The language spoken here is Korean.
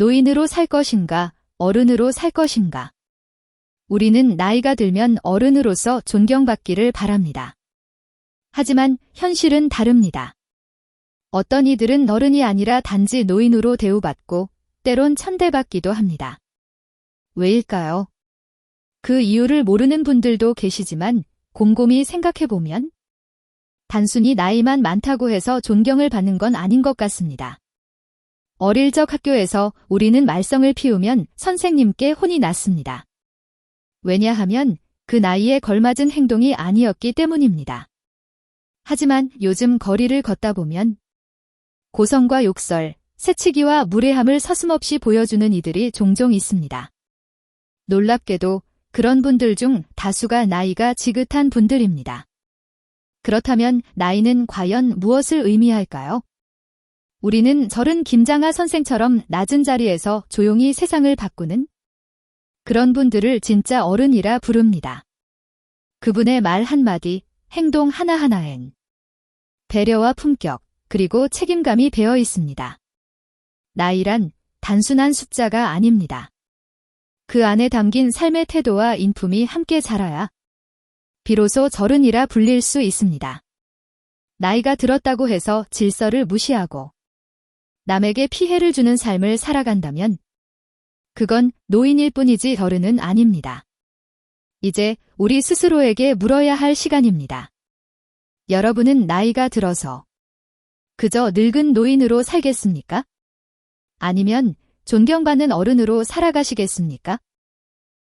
노인으로 살 것인가, 어른으로 살 것인가. 우리는 나이가 들면 어른으로서 존경받기를 바랍니다. 하지만 현실은 다릅니다. 어떤 이들은 어른이 아니라 단지 노인으로 대우받고 때론 천대받기도 합니다. 왜일까요? 그 이유를 모르는 분들도 계시지만 곰곰이 생각해보면 단순히 나이만 많다고 해서 존경을 받는 건 아닌 것 같습니다. 어릴 적 학교에서 우리는 말썽을 피우면 선생님께 혼이 났습니다. 왜냐하면 그 나이에 걸맞은 행동이 아니었기 때문입니다. 하지만 요즘 거리를 걷다 보면 고성과 욕설, 새치기와 무례함을 서슴없이 보여주는 이들이 종종 있습니다. 놀랍게도 그런 분들 중 다수가 나이가 지긋한 분들입니다. 그렇다면 나이는 과연 무엇을 의미할까요? 우리는 절은 김장하 선생처럼 낮은 자리에서 조용히 세상을 바꾸는 그런 분들을 진짜 어른이라 부릅니다. 그분의 말 한마디, 행동 하나하나엔 배려와 품격, 그리고 책임감이 배어 있습니다. 나이란 단순한 숫자가 아닙니다. 그 안에 담긴 삶의 태도와 인품이 함께 자라야 비로소 절은이라 불릴 수 있습니다. 나이가 들었다고 해서 질서를 무시하고 남에게 피해를 주는 삶을 살아간다면 그건 노인일 뿐이지 어른은 아닙니다. 이제 우리 스스로에게 물어야 할 시간입니다. 여러분은 나이가 들어서 그저 늙은 노인으로 살겠습니까? 아니면 존경받는 어른으로 살아가시겠습니까?